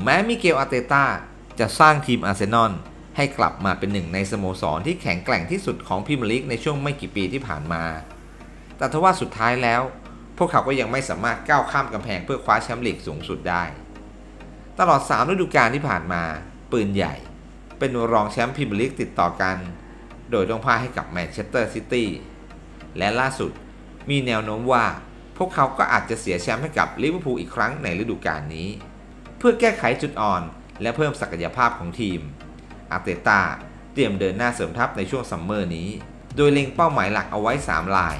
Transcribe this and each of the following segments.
แม้มิเกลอาร์เตต้าจะสร้างทีมอาร์เซนอลให้กลับมาเป็นหนึ่งในสโมสรที่แข็งแกร่งที่สุดของพรีเมียร์ลีกในช่วงไม่กี่ปีที่ผ่านมา แต่ทว่าสุดท้ายแล้ว พวกเขาก็ยังไม่สามารถก้าวข้ามกำแพงเพื่อคว้าแชมป์ลีกสูงสุดได้ ตลอด 3 ฤดูกาลที่ผ่านมา ปืนใหญ่ เป็นรองแชมป์พรีเมียร์ลีกติดต่อกัน โดยต้องพ่ายให้กับแมนเชสเตอร์ซิตี้ และล่าสุดมีแนวโน้มว่า พวกเขาก็อาจจะเสียแชมป์ให้กับลิเวอร์พูลอีกครั้งในฤดูกาลนี้ พื่อแก้ไขจุดอ่อน และเพิ่มศักยภาพของทีม อาร์เตต้าเตรียมเดินหน้าเสริมทัพในช่วงซัมเมอร์นี้ โดยเล็งเป้าหมายหลักเอาไว้ 3 ลาย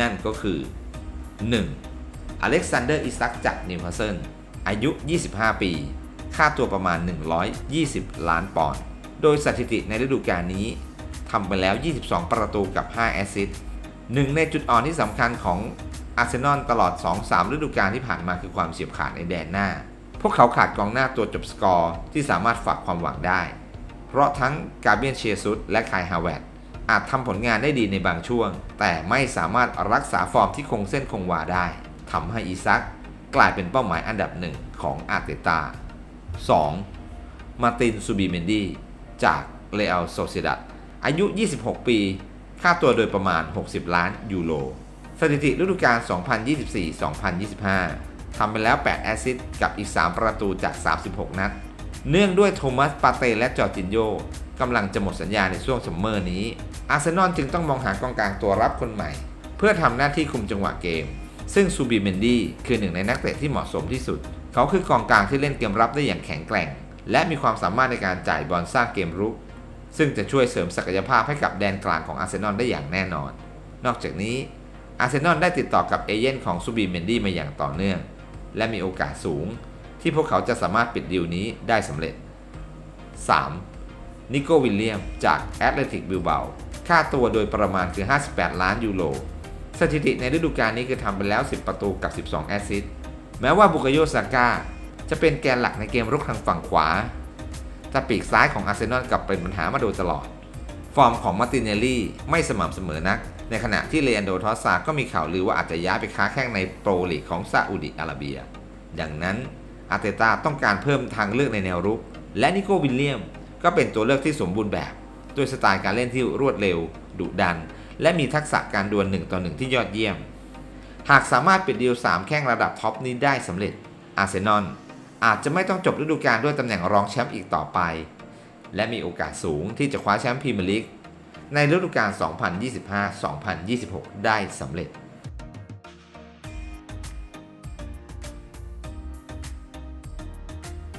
นั่นก็คือ 1. อเล็กซานเดอร์อิซักจากนิวคาสเซิลอายุ 25 ปี ค่าตัวประมาณ 120 ล้านปอนด์ โดยสถิติในฤดูกาลนี้ทำไปแล้ว 22 ประตูกับ 5 แอสซิสต์หนึ่งในจุดอ่อนที่สำคัญของอาร์เซนอลตลอด 2-3 ฤดูกาลที่ผ่านมาคือความเฉียบขาดในแดนหน้า วกเขาขาดกองหน้าตัวจบสกอร์ที่สามารถฝากความหวังได้ เพราะทั้งกาเบียนเชียซุสและคายฮาวเวตอาจทำผลงานได้ดีในบางช่วง แต่ไม่สามารถรักษาฟอร์มที่คงเส้นคงวาได้ทำให้อีซักกลายเป็นเป้าหมายอันดับหนึ่งของอาร์เตตา 2. มาร์ตินซูบีเมนดีจากเรอัลโซเซดัดอายุ 26 ปี ค่าตัวโดยประมาณ 60 ล้านยูโร สถิติฤดูกาล 2024-2025 ทำไปแล้ว 8 แอสซิสต์กับอีก 3 ประตูจาก 36 นัด เนื่องด้วยโทมัส ปาเต้และจอร์จินโยกำลังจะหมดสัญญาในช่วงซัมเมอร์นี้ อาร์เซนอลจึงต้องมองหากองกลางตัวรับคนใหม่ เพื่อทำหน้าที่คุมจังหวะเกม ซึ่งซูบีเมนดี้คือหนึ่งในนักเตะที่เหมาะสมที่สุด เขาคือกองกลางที่เล่นเกมรับได้อย่างแข็งแกร่ง และมีความสามารถในการจ่ายบอลสร้างเกมรุก ซึ่งจะช่วยเสริมศักยภาพให้กับแดนกลางของอาร์เซนอลได้อย่างแน่นอน นอกจากนี้อาร์เซนอลได้ติดต่อกับเอเย่นของซูบีเมนดี้มาอย่างต่อเนื่อง และมีโอกาสสูง ที่พวกเขาจะสามารถปิดดีลนี้ได้สำเร็จ 3. นิโกวิลเลียมจากแอตเลติกบิลเบาค่าตัวโดยประมาณคือ 58 ล้านยูโร สถิติในฤดูกาลนี้คือทำไปแล้ว 10 ประตูกับ 12 แอสซิสต์ แม้ว่าบุกโยซาก้าจะเป็นแกนหลักในเกมรุกทางฝั่งขวา แต่ปีกซ้ายของอาร์เซนอลกลับเป็นปัญหามาโดยตลอด ฟอร์มของมาร์ตินเนลลี่ไม่สม่ำเสมอนัก ในขณะที่เลอันโดทอสซาก็มีข่าวลือว่าอาจจะย้ายไปค้าแข้งในโปรลีกของซาอุดิอาระเบีย ดังนั้นอาเตตาต้องการเพิ่มทางเลือกในแนวรุก และนิโกวิลเลียม ก็เป็นตัวเลือกที่สมบูรณ์แบบ ด้วยสไตล์การเล่นที่รวดเร็ว ดุดัน และมีทักษะการดวล1ต่อ1ที่ยอดเยี่ยม หากสามารถปิดดีล3แข้งระดับท็อปนี้ได้สำเร็จอาร์เซนอลอาจจะไม่ต้องจบฤดูกาลด้วยตำแหน่งรองแชมป์อีกต่อไป และมีโอกาสสูงที่จะคว้าแชมป์พรีเมียร์ลีก ในฤดูกาล 2025-2026 ได้สำเร็จ